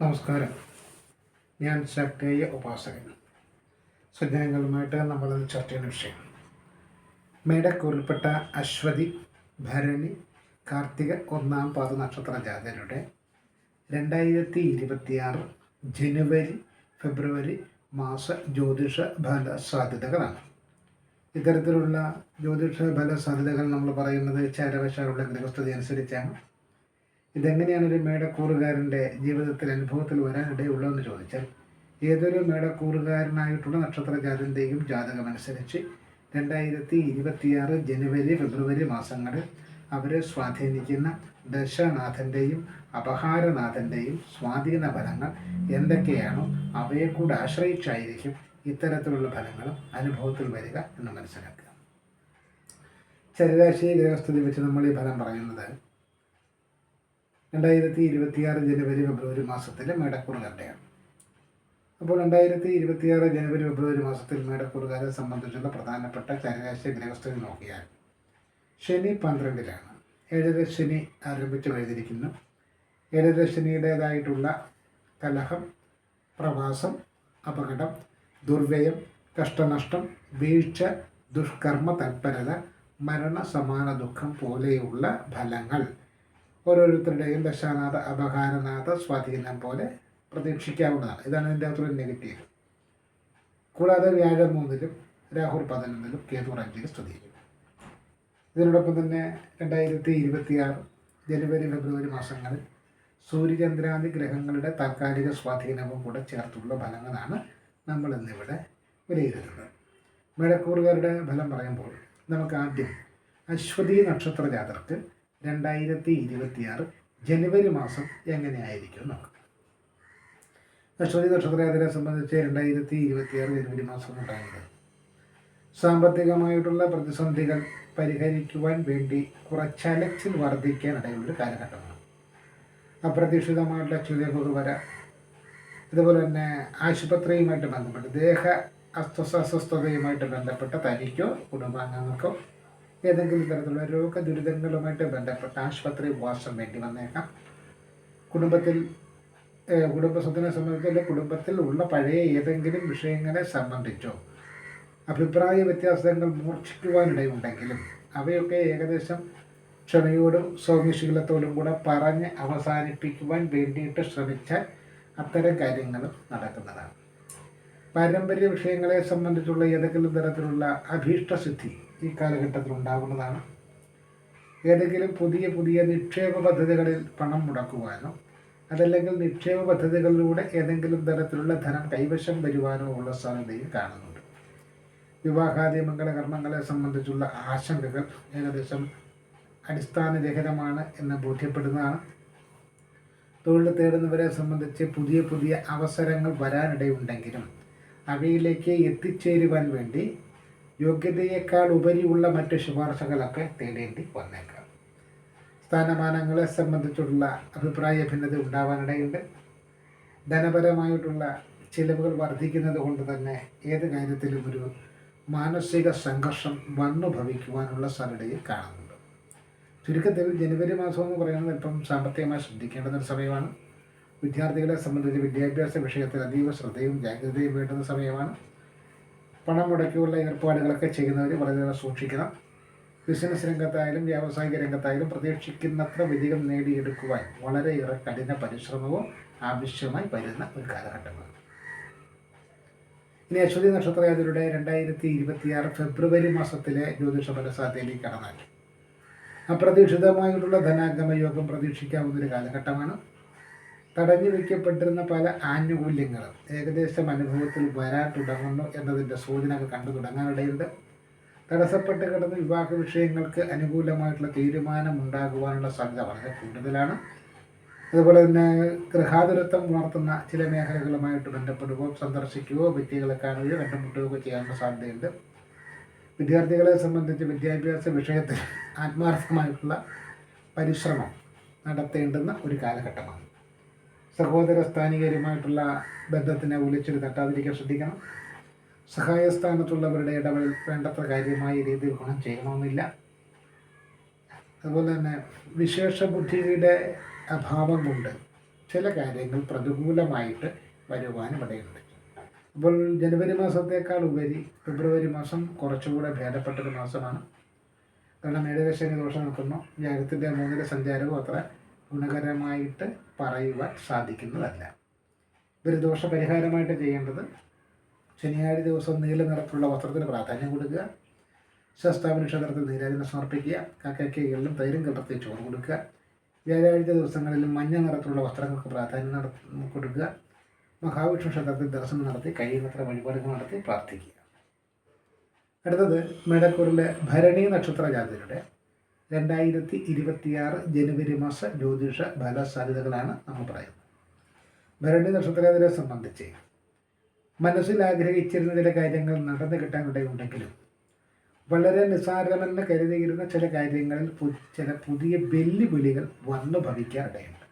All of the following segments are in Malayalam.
നമസ്കാരം. ഞാൻ ശക്തേയ ഉപാസകൻ. സജ്ജനങ്ങളുമായിട്ട് നമ്മൾ ചർച്ച ചെയ്യുന്ന വിഷയം. മേടക്കൂറിൽപ്പെട്ട അശ്വതി ഭരണി കാർത്തിക ഒന്നാം പാദ നക്ഷത്ര ജാതരുടെ രണ്ടായിരത്തി ഇരുപത്തിയാറ് ജനുവരി ഫെബ്രുവരി മാസ ജ്യോതിഷ ഫല സാധ്യതകളാണ് ഇത്തരത്തിലുള്ള ജ്യോതിഷ ഫല സാധ്യതകൾ നമ്മൾ പറയുന്നത് ചാരവശാലുള്ള ഗ്രഹസ്ഥിതി അനുസരിച്ചാണ്. ഇതെങ്ങനെയാണ് ഒരു മേടക്കൂറുകാരന്റെ ജീവിതത്തിൽ അനുഭവത്തിൽ വരാനിടയുള്ളതെന്ന് ചോദിച്ചാൽ ഏതൊരു മേടക്കൂറുകാരനായിട്ടുള്ള നക്ഷത്രജാതന്റെയും ജാതകമനുസരിച്ച് രണ്ടായിരത്തി ഇരുപത്തിയാറ് ജനുവരി ഫെബ്രുവരി മാസങ്ങളിൽ അവരെ സ്വാധീനിക്കുന്ന ദശനാഥന്റെയും അപഹാരനാഥന്റെയും സ്വാധീന ഫലങ്ങൾ എന്തൊക്കെയാണോ അവയെ കൂടെ ആശ്രയിച്ചായിരിക്കും ഇത്തരത്തിലുള്ള ഫലങ്ങളും അനുഭവത്തിൽ വരിക എന്ന് മനസ്സിലാക്കുക. ചരരാശി ഗ്രഹസ്ഥിതി വെച്ച് നമ്മൾ ഈ ഫലം പറയുന്നത് രണ്ടായിരത്തി ഇരുപത്തിയാറ് ജനുവരി ഫെബ്രുവരി മാസത്തിലെ മേടക്കൂറുകാരുടെയാണ് അപ്പോൾ രണ്ടായിരത്തി ഇരുപത്തിയാറ് ജനുവരി ഫെബ്രുവരി മാസത്തിൽ മേടക്കൂറുകാരെ സംബന്ധിച്ചുള്ള പ്രധാനപ്പെട്ട ചരരാശി ഗ്രഹസ്ഥിതി നോക്കിയാൽ ശനി പന്ത്രണ്ടിലാണ്. ഏഴര ശനി ആരംഭിച്ച് വഴിതിരിക്കുന്നു ഏഴര ശനിയുടേതായിട്ടുള്ള കലഹം പ്രവാസം അപകടം ദുർവ്യയം കഷ്ടനഷ്ടം വീഴ്ച ദുഷ്കർമ്മ തൽപരത മരണ സമാന ദുഃഖം പോലെയുള്ള ഫലങ്ങൾ ഓരോരുത്തരുടെയും ദശാനാഥ അപകാരനാഥ സ്വാധീനം പോലെ പ്രതീക്ഷിക്കാവുന്നതാണ്. ഇതാണ് ഇതിന്റെ അകത്തൊരു നെഗറ്റീവ്. കൂടാതെ വ്യാഴം മൂന്നിലും രാഹുൽ പതിനൊന്നിലും കേതു അഞ്ചിലും സ്ഥിതി ചെയ്യുന്നു ഇതിനോടൊപ്പം തന്നെ രണ്ടായിരത്തി ഇരുപത്തിയാറ് ജനുവരി ഫെബ്രുവരി മാസങ്ങളിൽ സൂര്യചന്ദ്രാദി ഗ്രഹങ്ങളുടെ താൽക്കാലിക സ്വാധീനവും കൂടെ ചേർത്തുള്ള ഫലങ്ങളാണ് നമ്മൾ ഇന്നിവിടെ വിലയിരുത്തുന്നത്. മേടക്കൂറുകാരുടെ ഫലം പറയുമ്പോൾ നമുക്ക് ആദ്യം അശ്വതി നക്ഷത്ര ജാതർക്ക് രണ്ടായിരത്തി ഇരുപത്തിയാറ് ജനുവരി മാസം എങ്ങനെയായിരിക്കും നോക്കാം അശ്വതി നക്ഷത്രയാത്രയെ സംബന്ധിച്ച് രണ്ടായിരത്തി ഇരുപത്തിയാറ് ജനുവരി മാസം ഉണ്ടായത്. സാമ്പത്തികമായിട്ടുള്ള പ്രതിസന്ധികൾ പരിഹരിക്കുവാൻ വേണ്ടി കുറച്ചലച്ചിൽ വർദ്ധിക്കാൻ ഇടയുള്ളൊരു കാലഘട്ടമാണ്. അപ്രതീക്ഷിതമായിട്ടുള്ള ചിലവ് വരാം ഇതുപോലെ തന്നെ ആശുപത്രിയുമായിട്ട് ബന്ധപ്പെട്ട് ദേഹ അസ്വസ്ഥ അസ്വസ്ഥതയുമായിട്ട് ബന്ധപ്പെട്ട തനിക്കോ കുടുംബാംഗങ്ങൾക്കോ ഏതെങ്കിലും തരത്തിലുള്ള രോഗ ദുരിതങ്ങളുമായിട്ട് ബന്ധപ്പെട്ട ആശുപത്രി വാസം വേണ്ടി വന്നേക്കാം. കുടുംബത്തിൽ കുടുംബസ്വത്തിനെ സംബന്ധിച്ച് കുടുംബത്തിൽ ഉള്ള പഴയ ഏതെങ്കിലും വിഷയങ്ങളെ സംബന്ധിച്ചോ അഭിപ്രായ വ്യത്യാസങ്ങൾ മൂർച്ഛിക്കുവാനിടയുണ്ടെങ്കിലും അവയൊക്കെ ഏകദേശം ക്ഷമയോടും സൗമ്യശീലത്തോടും കൂടെ പറഞ്ഞ് അവസാനിപ്പിക്കുവാൻ വേണ്ടിയിട്ട് ശ്രമിച്ചാൽ അത്തരം കാര്യങ്ങളും നടക്കുന്നതാണ്. പാരമ്പര്യ വിഷയങ്ങളെ സംബന്ധിച്ചുള്ള ഏതെങ്കിലും തരത്തിലുള്ള അഭീഷ്ടസിദ്ധി ഈ കാലഘട്ടത്തിൽ ഉണ്ടാകുന്നതാണ് ഏതെങ്കിലും പുതിയ പുതിയ നിക്ഷേപ പദ്ധതികളിൽ പണം മുടക്കുവാനോ അതല്ലെങ്കിൽ നിക്ഷേപ പദ്ധതികളിലൂടെ ഏതെങ്കിലും തരത്തിലുള്ള ധനം കൈവശം വരുവാനോ ഉള്ള സാധ്യതയും കാണുന്നുണ്ട്. വിവാഹാദി മംഗളകർമ്മങ്ങളെ സംബന്ധിച്ചുള്ള ആശങ്കകൾ ഏകദേശം അടിസ്ഥാനരഹിതമാണ് എന്ന് ബോധ്യപ്പെടുന്നതാണ്. തൊഴിൽ തേടുന്നവരെ സംബന്ധിച്ച് പുതിയ പുതിയ അവസരങ്ങൾ വരാനിടയുണ്ടെങ്കിലും അവയിലേക്ക് എത്തിച്ചേരുവാൻ വേണ്ടി യോഗ്യതയേക്കാൾ ഉപരിയുള്ള മറ്റ് ശുപാർശകളൊക്കെ തേടേണ്ടി വന്നേക്കാം. സ്ഥാനമാനങ്ങളെ സംബന്ധിച്ചുള്ള അഭിപ്രായ ഭിന്നത ഉണ്ടാവാനിടയുണ്ട്. ധനപരമായിട്ടുള്ള ചിലവുകൾ വർദ്ധിക്കുന്നത് കൊണ്ട് തന്നെ ഏത് കാര്യത്തിലും ഒരു മാനസിക സംഘർഷം വന്നു ഭവിക്കുവാനുള്ള സാധ്യതയിൽ കാണുന്നുണ്ട്. ചുരുക്കത്തിൽ ജനുവരി മാസം എന്ന് പറയുന്നത് ഇപ്പം സാമ്പത്തികമായി ശ്രദ്ധിക്കേണ്ടുന്ന ഒരു സമയമാണ്. വിദ്യാർത്ഥികളെ സംബന്ധിച്ച് വിദ്യാഭ്യാസ വിഷയത്തിൽ അതീവ ശ്രദ്ധയും ജാഗ്രതയും വേണ്ടുന്ന സമയമാണ്. പണം മുടക്കിയുള്ള ഏർപ്പാടുകളൊക്കെ ചെയ്യുന്നവർ വളരെയേറെ സൂക്ഷിക്കണം. ബിസിനസ് രംഗത്തായാലും വ്യാവസായിക രംഗത്തായാലും പ്രതീക്ഷിക്കുന്നത്ര വിജയം നേടിയെടുക്കുവാൻ വളരെയേറെ കഠിന പരിശ്രമവും ആവശ്യമായി വരുന്ന ഒരു കാലഘട്ടമാണ്. ഇനി അശ്വതി നക്ഷത്രയാതിരുടെ രണ്ടായിരത്തി ഇരുപത്തിയാറ് ഫെബ്രുവരി മാസത്തിലെ ജ്യോതിഷ ഫലസാധ്യതയിലേക്ക് കടന്നാൽ അപ്രതീക്ഷിതമായിട്ടുള്ള ധനാഗമ യോഗം പ്രതീക്ഷിക്കാവുന്ന ഒരു കാലഘട്ടമാണ്. തടഞ്ഞു വയ്ക്കപ്പെട്ടിരുന്ന പല ആനുകൂല്യങ്ങളും ഏകദേശം അനുഭവത്തിൽ വരാൻ തുടങ്ങുന്നു എന്നതിന്റെ സൂചനകൾ കണ്ടു തുടങ്ങാനിടയുണ്ട്. തടസ്സപ്പെട്ട് കിടന്ന വിവാഹ വിഷയങ്ങൾക്ക് അനുകൂലമായിട്ടുള്ള തീരുമാനം ഉണ്ടാകുവാനുള്ള സാധ്യത വളരെ കൂടുതലാണ്. അതുപോലെ തന്നെ ഗൃഹാതുരത്വം ഉണർത്തുന്ന ചില മേഖലകളുമായിട്ട് ബന്ധപ്പെടുകയോ സന്ദർശിക്കുകയോ വ്യക്തികളെ കാണുകയോ കണ്ടുമുട്ടുകയോ ചെയ്യാനുള്ള സാധ്യതയുണ്ട്. വിദ്യാർത്ഥികളെ സംബന്ധിച്ച് വിദ്യാഭ്യാസ വിഷയത്തിൽ ആത്മാർത്ഥമായിട്ടുള്ള പരിശ്രമം നടത്തേണ്ടുന്ന ഒരു കാലഘട്ടമാണ്. സഹോദര സ്ഥാനികരുമായിട്ടുള്ള ബന്ധത്തിനെ ഒലിച്ചൊരു തട്ടാതിരിക്കാൻ ശ്രദ്ധിക്കണം. സഹായസ്ഥാനത്തുള്ളവരുടെ ഇടപെടൽ വേണ്ടത്ര കാര്യമായ രീതിയിൽ ഗുണം ചെയ്യണമെന്നില്ല. അതുപോലെ തന്നെ വിശേഷ ബുദ്ധിയുടെ അഭാവം കൊണ്ട് ചില കാര്യങ്ങൾ പ്രതികൂലമായിട്ട് വരുവാനും ഇടയുണ്ട്. അപ്പോൾ ജനുവരി മാസത്തേക്കാൾ ഉപരി ഫെബ്രുവരി മാസം കുറച്ചുകൂടെ ഭേദപ്പെട്ടൊരു മാസമാണ്. കാരണം ഏഴരശനി ദോഷം നിൽക്കുന്നു. ജാഗ്രത്തിന്റെ മൂന്നിലെ സഞ്ചാരവും അത്ര ഗുണകരമായിട്ട് പറയുവാൻ സാധിക്കുന്നതല്ല. ഇതൊരു ദോഷപരിഹാരമായിട്ട് ചെയ്യേണ്ടത് ശനിയാഴ്ച ദിവസം നീല നിറത്തിലുള്ള വസ്ത്രത്തിന് പ്രാധാന്യം കൊടുക്കുക. ശസ്താവിന് ക്ഷേത്രത്തിൽ നീരാജനം സമർപ്പിക്കുക. കാക്കയ്ക്കകളിലും തൈരും കലർത്തി ചോറ് കൊടുക്കുക. വ്യാഴാഴ്ച ദിവസങ്ങളിൽ മഞ്ഞ നിറത്തിലുള്ള വസ്ത്രങ്ങൾക്ക് പ്രാധാന്യം നട കൊടുക്കുക. മഹാവിഷ്ണു ക്ഷേത്രത്തിൽ ദർശനം നടത്തി കഴിയുന്നത്ര വഴിപാടുകൾ നടത്തി പ്രാർത്ഥിക്കുക. അടുത്തത് മേടക്കൂറിലെ ഭരണി നക്ഷത്ര ജാതിയുടെ രണ്ടായിരത്തി ഇരുപത്തിയാറ് ജനുവരി മാസ ജ്യോതിഷ ഫലസാധ്യതകളാണ് നമ്മൾ പറയുന്നത്. ഭരണി നക്ഷത്രത്തിനെ സംബന്ധിച്ച് മനസ്സിൽ ആഗ്രഹിച്ചിരുന്ന ചില കാര്യങ്ങൾ നടന്നു കിട്ടാനിടയുണ്ടെങ്കിലും വളരെ നിസ്സാരമെന്ന് കരുതിയിരുന്ന ചില കാര്യങ്ങളിൽ ചില പുതിയ വെല്ലുവിളികൾ വന്നു ഭവിക്കാനിടയുണ്ട്.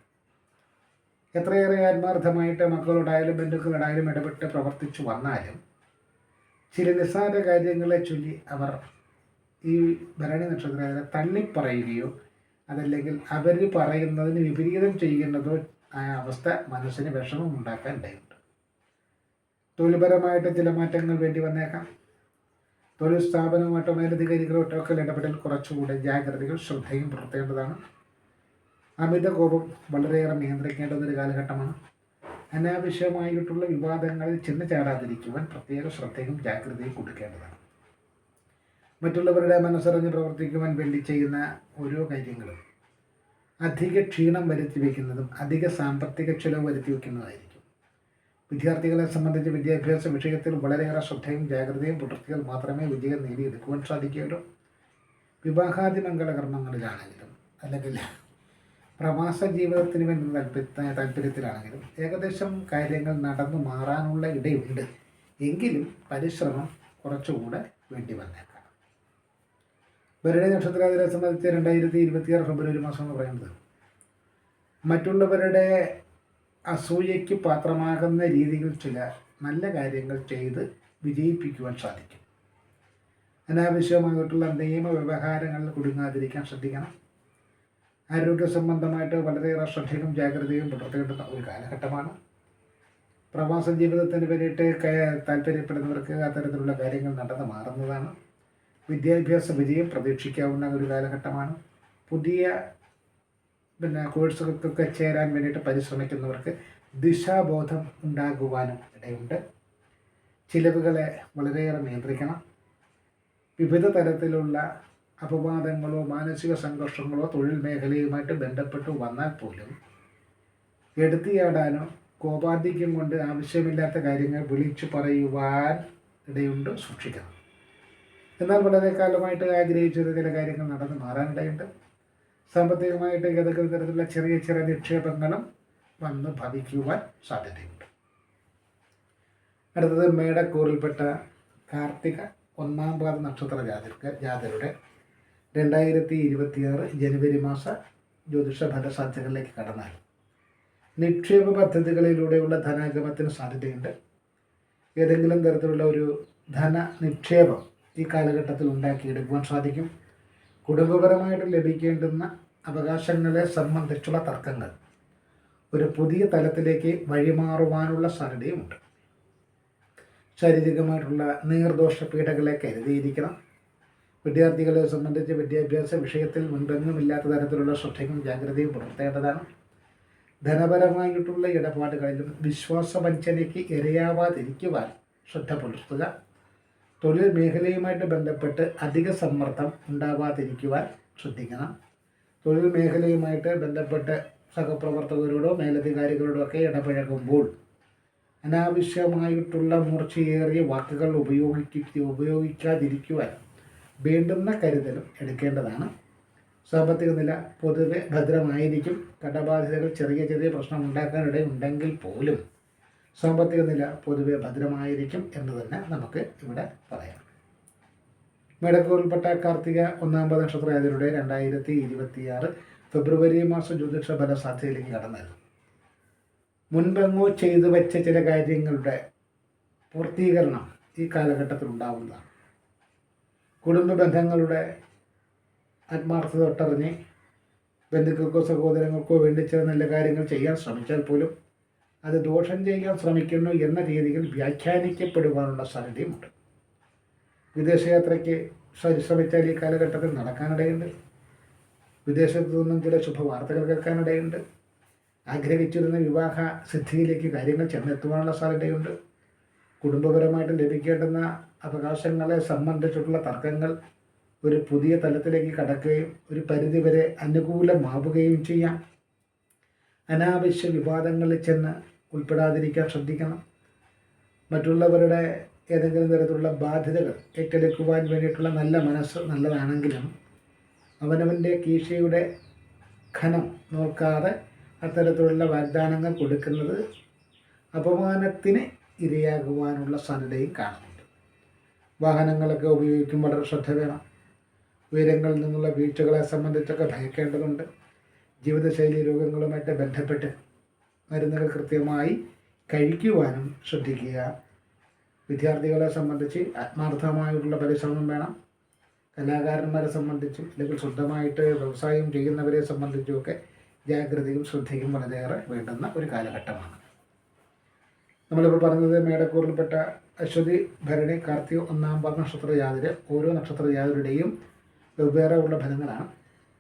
എത്രയേറെ ആത്മാർത്ഥമായിട്ട് മക്കളോടായാലും ബന്ധുക്കളോടായാലും ഇടപെട്ട് പ്രവർത്തിച്ചു വന്നാലും ചില നിസ്സാര കാര്യങ്ങളെ ചൊല്ലി അവർ ഈ ഭരണി നക്ഷത്രക്കാരെ തള്ളിപ്പറയുകയോ അതല്ലെങ്കിൽ അവർ പറയുന്നതിന് വിപരീതം ചെയ്യുന്നതോ ആ അവസ്ഥ മനസ്സിന് വിഷമം ഉണ്ടാക്കാൻ ഇടയുണ്ട്. തൊഴിൽപരമായിട്ട് ചില മാറ്റങ്ങൾ വേണ്ടി വന്നേക്കാം. തൊഴിൽ സ്ഥാപനവുമായിട്ടോ മേലധികാരികളുമായിട്ടോ ഒക്കെ ഇടപെടൽ കുറച്ചുകൂടെ ജാഗ്രതകൾ ശ്രദ്ധയും പുലർത്തേണ്ടതാണ്. അമിത കോപം വളരെയേറെ നിയന്ത്രിക്കേണ്ടുന്ന ഒരു കാലഘട്ടമാണ്. അനാവശ്യമായിട്ടുള്ള വിവാദങ്ങളിൽ ചെന്ന് ചാടാതിരിക്കുവാൻ പ്രത്യേക ശ്രദ്ധയും ജാഗ്രതയും കൊടുക്കേണ്ടതാണ്. മറ്റുള്ളവരുടെ മനസ്സറിഞ്ഞ് പ്രവർത്തിക്കുവാൻ വേണ്ടി ചെയ്യുന്ന ഓരോ കാര്യങ്ങളും അധിക ക്ഷീണം വരുത്തി വയ്ക്കുന്നതും അധിക സാമ്പത്തിക ചെലവ് വരുത്തി വയ്ക്കുന്നതായിരിക്കും വിദ്യാർത്ഥികളെ സംബന്ധിച്ച് വിദ്യാഭ്യാസ വിഷയത്തിൽ വളരെയേറെ ശ്രദ്ധയും ജാഗ്രതയും പുലർത്തിയാൽ മാത്രമേ വിജയം നേടിയെടുക്കുവാൻ സാധിക്കുകയുള്ളൂ. വിവാഹാദി മംഗളകർമ്മങ്ങളിലാണെങ്കിലും അല്ലെങ്കിൽ പ്രവാസ ജീവിതത്തിന് വേണ്ടി താല്പര്യ താല്പര്യത്തിലാണെങ്കിലും ഏകദേശം കാര്യങ്ങൾ നടന്നു മാറാനുള്ള ഇടയുണ്ട്. എങ്കിലും പരിശ്രമം കുറച്ചുകൂടെ വേണ്ടി വന്നേക്കാം. ഭരണി നക്ഷത്രാതിരെ സംബന്ധിച്ച് രണ്ടായിരത്തി ഇരുപത്തിയാറ് ഫെബ്രുവരി മാസം എന്ന് പറയുന്നത്. മറ്റുള്ളവരുടെ അസൂയയ്ക്ക് പാത്രമാകുന്ന രീതിയിൽ ചില നല്ല കാര്യങ്ങൾ ചെയ്ത് വിജയിപ്പിക്കുവാൻ സാധിക്കും. അനാവശ്യമായിട്ടുള്ള നിയമ വ്യവഹാരങ്ങളിൽ കുടുങ്ങാതിരിക്കാൻ ശ്രദ്ധിക്കണം. ആരോഗ്യ സംബന്ധമായിട്ട് വളരെയേറെ ശ്രദ്ധയും ജാഗ്രതയും പുലർത്തേണ്ടുന്ന ഒരു കാലഘട്ടമാണ്. പ്രവാസ ജീവിതത്തിന് വേണ്ടിയിട്ട് താല്പര്യപ്പെടുന്നവർക്ക് അത്തരത്തിലുള്ള കാര്യങ്ങൾ നടന്നു മാറുന്നതാണ്. വിദ്യാഭ്യാസ വിജയം പ്രതീക്ഷിക്കാവുന്ന ഒരു കാലഘട്ടമാണ്. പുതിയ പിന്നെ കോഴ്സുകൾക്കൊക്കെ ചേരാൻ വേണ്ടിയിട്ട് പരിശ്രമിക്കുന്നവർക്ക് ദിശാബോധം ഉണ്ടാകുവാനും ഇടയുണ്ട്. ചിലവുകളെ വളരെയേറെ നിയന്ത്രിക്കണം. വിവിധ തരത്തിലുള്ള അപവാദങ്ങളോ മാനസിക സംഘർഷങ്ങളോ തൊഴിൽ മേഖലയുമായിട്ട് ബന്ധപ്പെട്ട് വന്നാൽ പോലും എടുത്തിയാടാനോ കോപാധിക്യം കൊണ്ട് ആവശ്യമില്ലാത്ത കാര്യങ്ങൾ വിളിച്ചു പറയുവാൻ ഇടയുണ്ട്. സൂക്ഷിക്കണം. എന്നാൽ വളരെ കാലമായിട്ട് ആഗ്രഹിച്ചത് ചില കാര്യങ്ങൾ നടന്നു മാറാനിടയുണ്ട്. സാമ്പത്തികമായിട്ട് ഏതൊക്കെ തരത്തിലുള്ള ചെറിയ ചെറിയ നിക്ഷേപങ്ങളും വന്ന് ഭവിക്കുവാൻ സാധ്യതയുണ്ട്. അടുത്തത് മേടക്കൂറിൽപ്പെട്ട കാർത്തിക ഒന്നാം പാദ നക്ഷത്ര ജാതിർക്ക് ജാതരുടെ രണ്ടായിരത്തി ഇരുപത്തിയാറ് ജനുവരി മാസ ജ്യോതിഷ ഫലസാധ്യതകളിലേക്ക് കടന്നാൽ നിക്ഷേപ പദ്ധതികളിലൂടെയുള്ള ധനാഗമത്തിന് സാധ്യതയുണ്ട്. ഏതെങ്കിലും തരത്തിലുള്ള ഒരു ധന നിക്ഷേപം ഈ കാലഘട്ടത്തിൽ ഉണ്ടാക്കിയെടുക്കുവാൻ സാധിക്കും. കുടുംബപരമായിട്ട് ലഭിക്കേണ്ടുന്ന അവകാശങ്ങളെ സംബന്ധിച്ചുള്ള തർക്കങ്ങൾ. ഒരു പുതിയ തലത്തിലേക്ക് വഴിമാറുവാനുള്ള സാധ്യതയുമുണ്ട്. ശാരീരികമായിട്ടുള്ള നീർദോഷ പീഡകളെ കരുതിയിരിക്കണം. വിദ്യാർത്ഥികളെ സംബന്ധിച്ച് വിദ്യാഭ്യാസ വിഷയത്തിൽ മുൻപെങ്ങുമില്ലാത്ത തരത്തിലുള്ള ശ്രദ്ധയും ജാഗ്രതയും പുലർത്തേണ്ടതാണ്. ധനപരമായിട്ടുള്ള ഇടപാടുകളിലും വിശ്വാസവഞ്ചനയ്ക്ക് ഇരയാവാതിരിക്കുവാൻ ശ്രദ്ധ പുലർത്തുക. തൊഴിൽ മേഖലയുമായിട്ട് ബന്ധപ്പെട്ട് അധിക സമ്മർദ്ദം ഉണ്ടാവാതിരിക്കുവാൻ ശ്രദ്ധിക്കണം. തൊഴിൽ മേഖലയുമായിട്ട് ബന്ധപ്പെട്ട് സഹപ്രവർത്തകരോടോ മേലധികാരികളോടോ ഒക്കെ ഇടപഴകുമ്പോൾ അനാവശ്യമായിട്ടുള്ള മൂർച്ചയേറിയ വാക്കുകൾ ഉപയോഗിക്ക ഉപയോഗിക്കാതിരിക്കുവാൻ വേണ്ടുന്ന കരുതലും എടുക്കേണ്ടതാണ്. സാമ്പത്തിക നില പൊതുവെ ഭദ്രമായിരിക്കും. കടബാധ്യതകൾ ചെറിയ ചെറിയ പ്രശ്നം ഉണ്ടാക്കാനിടയുണ്ടെങ്കിൽ പോലും സാമ്പത്തിക നില പൊതുവെ ഭദ്രമായിരിക്കും എന്ന് തന്നെ നമുക്ക് ഇവിടെ പറയാം. മേടക്കൂറിൽപ്പെട്ട കാർത്തിക ഒന്നാം നക്ഷത്രയാതിരുടെ രണ്ടായിരത്തി ഇരുപത്തിയാറ് ഫെബ്രുവരി മാസം ജ്യോതിഷ ഫല സാധ്യതയിലേക്ക് കടന്നത് മുൻപെങ്ങോ ചെയ്തു വെച്ച ചില കാര്യങ്ങളുടെ പൂർത്തീകരണം ഈ കാലഘട്ടത്തിൽ ഉണ്ടാവുന്നതാണ്. കുടുംബ ബന്ധങ്ങളുടെ ആത്മാർത്ഥത തൊട്ടറിഞ്ഞ് ബന്ധുക്കൾക്കോ സഹോദരങ്ങൾക്കോ വേണ്ടി ചില നല്ല കാര്യങ്ങൾ ചെയ്യാൻ ശ്രമിച്ചാൽ പോലും അത് ദോഷം ചെയ്യാൻ ശ്രമിക്കുന്നു എന്ന രീതിയിൽ വ്യാഖ്യാനിക്കപ്പെടുവാനുള്ള സാധ്യതയുമുണ്ട്. വിദേശയാത്രയ്ക്ക് ശ്രമിച്ചാൽ ഈ കാലഘട്ടത്തിൽ നടക്കാനിടയുണ്ട്. വിദേശത്തു നിന്നും ചില ശുഭവാർത്തകൾ കേൾക്കാനിടയുണ്ട്. ആഗ്രഹിച്ചിരുന്ന വിവാഹ സിദ്ധിയിലേക്ക് കാര്യങ്ങൾ ചെന്നെത്തുവാനുള്ള സാധ്യതയുണ്ട്. കുടുംബപരമായിട്ട് ലഭിക്കേണ്ടുന്ന അവകാശങ്ങളെ സംബന്ധിച്ചിട്ടുള്ള തർക്കങ്ങൾ ഒരു പുതിയ തലത്തിലേക്ക് കടക്കുകയും ഒരു പരിധിവരെ അനുകൂലമാവുകയും ചെയ്യാം. അനാവശ്യ വിവാദങ്ങളിൽ ചെന്ന് ഉൾപ്പെടാതിരിക്കാൻ ശ്രദ്ധിക്കണം. മറ്റുള്ളവരുടെ ഏതെങ്കിലും തരത്തിലുള്ള ബാധ്യതകൾ ഏറ്റെടുക്കുവാൻ വേണ്ടിയിട്ടുള്ള നല്ല മനസ്സ് നല്ലതാണെങ്കിലും അവനവന്റെ കീശയുടെ ഖനം നോക്കാതെ അത്തരത്തിലുള്ള വാഗ്ദാനങ്ങൾ കൊടുക്കുന്നത് അപമാനത്തിന് ഇരയാകുവാനുള്ള സാധ്യതയും കാണുന്നുണ്ട്. വാഹനങ്ങളൊക്കെ ഉപയോഗിക്കുമ്പോൾ വളരെ ശ്രദ്ധ വേണം. ഉയരങ്ങളിൽ നിന്നുള്ള വീഴ്ചകളെ സംബന്ധിച്ചൊക്കെ ഭയക്കേണ്ടതുണ്ട്. ജീവിതശൈലി രോഗങ്ങളുമായിട്ട് ബന്ധപ്പെട്ട് മരുന്നുകൾ കൃത്യമായി കഴിക്കുവാനും ശ്രദ്ധിക്കുക. വിദ്യാർത്ഥികളെ സംബന്ധിച്ച് ആത്മാർത്ഥമായിട്ടുള്ള പരിശ്രമം വേണം. കലാകാരന്മാരെ സംബന്ധിച്ചും അല്ലെങ്കിൽ ശുദ്ധമായിട്ട് വ്യവസായം ചെയ്യുന്നവരെ സംബന്ധിച്ചുമൊക്കെ ജാഗ്രതയും ശ്രദ്ധയും വളരെയേറെ വേണ്ടുന്ന ഒരു കാലഘട്ടമാണ്. നമ്മളിപ്പോൾ പറഞ്ഞത് മേടക്കൂറിൽപ്പെട്ട അശ്വതി ഭരണി കാർത്തിക ഒന്നാം പാദ നക്ഷത്ര ജാതിര് ഓരോ നക്ഷത്ര ജാതിരുടെയും വെവ്വേറെ ഉള്ള ഫലങ്ങളാണ്.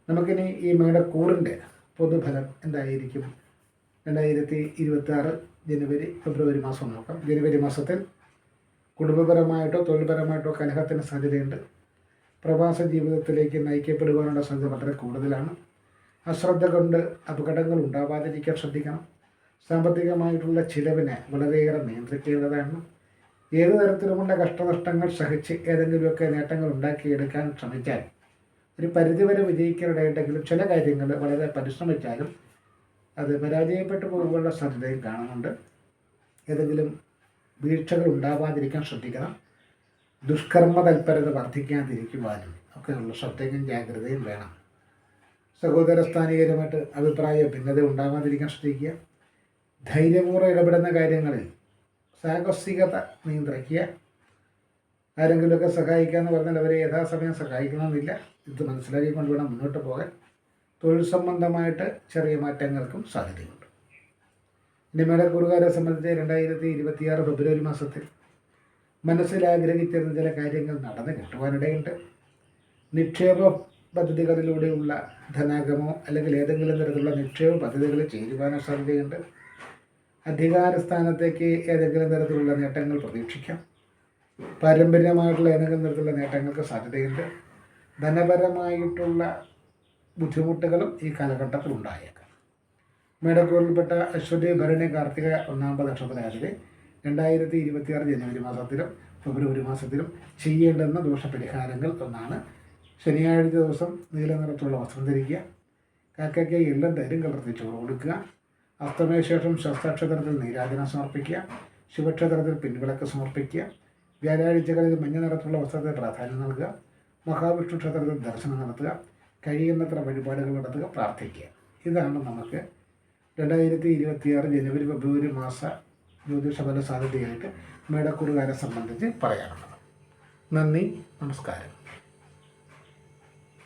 നമുക്കിനി ഈ മേടക്കൂറിന്റെ പൊതുഫലം എന്തായിരിക്കും? രണ്ടായിരത്തി ഇരുപത്തി ആറ് ജനുവരി ഫെബ്രുവരി മാസം നോക്കാം. ജനുവരി മാസത്തിൽ കുടുംബപരമായിട്ടോ തൊഴിൽപരമായിട്ടോ കലഹത്തിന് സാധ്യതയുണ്ട്. പ്രവാസ ജീവിതത്തിലേക്ക് നയിക്കപ്പെടുവാനുള്ള സാധ്യത വളരെ കൂടുതലാണ്. അശ്രദ്ധ കൊണ്ട് അപകടങ്ങൾ ഉണ്ടാവാതിരിക്കാൻ ശ്രദ്ധിക്കണം. സാമ്പത്തികമായിട്ടുള്ള ചിലവിനെ വളരെയേറെ നിയന്ത്രിക്കേണ്ടതാണ്. ഏത് തരത്തിലുമുള്ള കഷ്ടനഷ്ടങ്ങൾ സഹിച്ച് ഏതെങ്കിലുമൊക്കെ നേട്ടങ്ങൾ ഉണ്ടാക്കിയെടുക്കാൻ ശ്രമിച്ചാൽ ഒരു പരിധിവരെ വിജയിക്കാനിടയുണ്ടെങ്കിലും ചില കാര്യങ്ങൾ വളരെ പരിശ്രമിച്ചാലും അത് പരാജയപ്പെട്ടു പോകുമ്പോഴുള്ള സാധ്യതയും കാണുന്നുണ്ട്. ഏതെങ്കിലും വീഴ്ചകൾ ഉണ്ടാവാതിരിക്കാൻ ശ്രദ്ധിക്കണം. ദുഷ്കർമ്മ തൽപരത വർദ്ധിക്കാതിരിക്കുവാനും ഒക്കെയുള്ള ശ്രദ്ധയും ജാഗ്രതയും വേണം. സഹോദര സ്ഥാനികരുമായിട്ട് അഭിപ്രായ ഭിന്നത ഉണ്ടാവാതിരിക്കാൻ ശ്രദ്ധിക്കുക. ധൈര്യപൂർവം ഇടപെടുന്ന കാര്യങ്ങളിൽ സാഹസികത നിയന്ത്രിക്കുക. ആരെങ്കിലുമൊക്കെ സഹായിക്കുക എന്ന് പറഞ്ഞാൽ അവരെ യഥാസമയം സഹായിക്കണമെന്നില്ല. ഇത് മനസ്സിലാക്കിക്കൊണ്ട് വേണം മുന്നോട്ട് പോകാൻ. തൊഴിൽ സംബന്ധമായിട്ട് ചെറിയ മാറ്റങ്ങൾക്കും സാധ്യതയുണ്ട്. ഇനി മേടക്കുറുകാരെ സംബന്ധിച്ച് രണ്ടായിരത്തി ഇരുപത്തിയാറ് ഫെബ്രുവരി മാസത്തിൽ മനസ്സിൽ ആഗ്രഹിച്ചിരുന്ന ചില കാര്യങ്ങൾ നടന്ന് കിട്ടുവാനിടയുണ്ട്. നിക്ഷേപ പദ്ധതികളിലൂടെയുള്ള ധനാഗമോ അല്ലെങ്കിൽ ഏതെങ്കിലും തരത്തിലുള്ള നിക്ഷേപ പദ്ധതികൾ ചേരുവാനോ സാധ്യതയുണ്ട്. അധികാര സ്ഥാനത്തേക്ക് ഏതെങ്കിലും തരത്തിലുള്ള നേട്ടങ്ങൾ പ്രതീക്ഷിക്കാം. പാരമ്പര്യമായിട്ടുള്ള ഏതെങ്കിലും തരത്തിലുള്ള നേട്ടങ്ങൾക്ക് സാധ്യതയുണ്ട്. ധനപരമായിട്ടുള്ള ബുദ്ധിമുട്ടുകളും ഈ കാലഘട്ടത്തിൽ ഉണ്ടായേക്കാം മേടക്കൂറിൽപ്പെട്ട അശ്വതി ഭരണി കാർത്തിക ഒന്നാമത് നക്ഷത്രരാജിലെ രണ്ടായിരത്തി ഇരുപത്തിയാറ് ജനുവരി മാസത്തിലും ഫെബ്രുവരി മാസത്തിലും ചെയ്യേണ്ടുന്ന ദോഷപരിഹാരങ്ങൾ ഒന്നാണ്. ശനിയാഴ്ച ദിവസം നീല നിറത്തുള്ള വസ്ത്രം ധരിക്കുക കാക്കയ്ക്ക് എള്ളും തരും കലർത്തി ചോറ് കൊടുക്കുക അസ്തമയശേഷം ശസ്താക്ഷേത്രത്തിൽ നീരാജനം സമർപ്പിക്കുക ശിവക്ഷേത്രത്തിൽ പിൻവിളക്ക് സമർപ്പിക്കുക വ്യാഴാഴ്ചകളിൽ മഞ്ഞ നിറത്തുള്ള വസ്ത്രത്തെ പ്രാധാന്യം നൽകുക മഹാവിഷ്ണു ക്ഷേത്രത്തിൽ ദർശനം നടത്തുക കഴിയുന്നത്ര വഴിപാടുകൾ നടത്തുക പ്രാർത്ഥിക്കുക. ഇതാണ് നമുക്ക് രണ്ടായിരത്തി ഇരുപത്തിയാറ് ജനുവരി ഫെബ്രുവരി മാസ ജ്യോതിഷഫല സാധ്യതയായിട്ട് മേടക്കുറുകാരെ സംബന്ധിച്ച് പറയാനുള്ളത്. നന്ദി നമസ്കാരം.